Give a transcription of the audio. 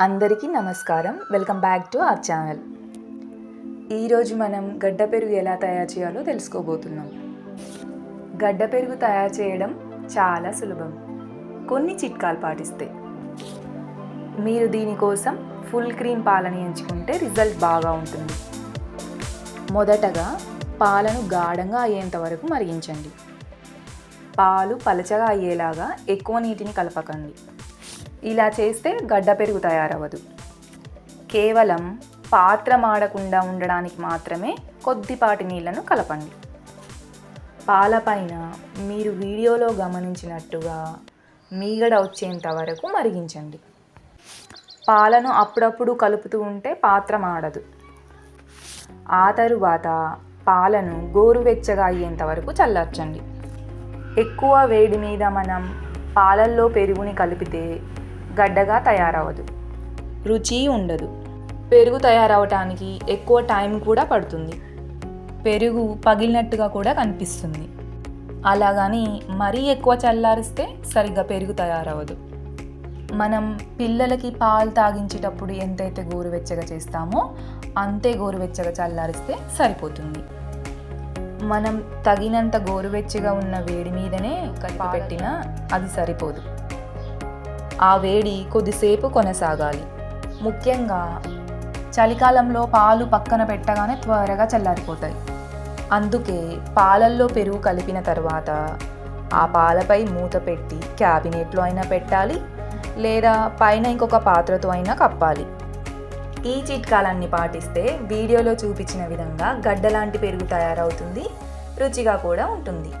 అందరికీ నమస్కారం. Welcome back to our channel. ఈరోజు మనం గడ్డ పెరుగు ఎలా తయారు చేయాలో తెలుసుకోబోతున్నాం. గడ్డ పెరుగు తయారు చేయడం చాలా సులభం. కొన్ని చిట్కాలు పాటిస్తే. మీరు దీనికోసం ఫుల్ క్రీమ్ పాలని ఎంచుకుంటే రిజల్ట్ బాగా ఉంటుంది. మొదటగా పాలను గాఢంగా అయ్యేంత వరకు మరిగించండి. పాలు పలచగా అయ్యేలాగా ఎక్కువ నీటిని కలపకండి. ఇలా చేస్తే గడ్డ పెరుగు తయారవ్వదు. కేవలం పాత్ర మాడకుండా ఉండడానికి మాత్రమే కొద్దిపాటి నీళ్ళను కలపండి. పాలపైన మీరు వీడియోలో గమనించినట్టుగా మీగడ వచ్చేంత వరకు మరిగించండి. పాలను అప్పుడప్పుడు కలుపుతూ ఉంటే పాత్ర మాడదు ఆ తరువాత పాలను గోరువెచ్చగా అయ్యేంత వరకు చల్లార్చండి. ఎక్కువ వేడి మీద మనం పాలల్లో పెరుగుని కలిపితే గడ్డగా తయారవదు. రుచి ఉండదు. పెరుగు తయారవటానికి ఎక్కువ టైం కూడా పడుతుంది. పెరుగు పగిలినట్టుగా కూడా కనిపిస్తుంది. అలాగని మరీ ఎక్కువ చల్లారిస్తే సరిగ్గా పెరుగు తయారవదు. మనం పిల్లలకి పాలు తాగించేటప్పుడు ఎంతైతే గోరువెచ్చగా చేస్తామో అంతే గోరువెచ్చగా చల్లారిస్తే సరిపోతుంది. మనం తగినంత గోరువెచ్చగా ఉన్న వేడి మీదనే కలిపి పెట్టినా అది సరిపోదు. ఆ వేడి కొద్దిసేపు కొనసాగాలి. ముఖ్యంగా చలికాలంలో పాలు పక్కన పెట్టగానే త్వరగా చల్లారిపోతాయి. అందుకే పాలల్లో పెరుగు కలిపిన తర్వాత ఆ పాలపై మూత పెట్టి క్యాబినెట్లో అయినా పెట్టాలి లేదా పైన ఇంకొక పాత్రతో అయినా కప్పాలి. ఈ చిట్కాలన్నీ పాటిస్తే వీడియోలో చూపించిన విధంగా గడ్డలాంటి పెరుగు తయారవుతుంది రుచిగా కూడా ఉంటుంది.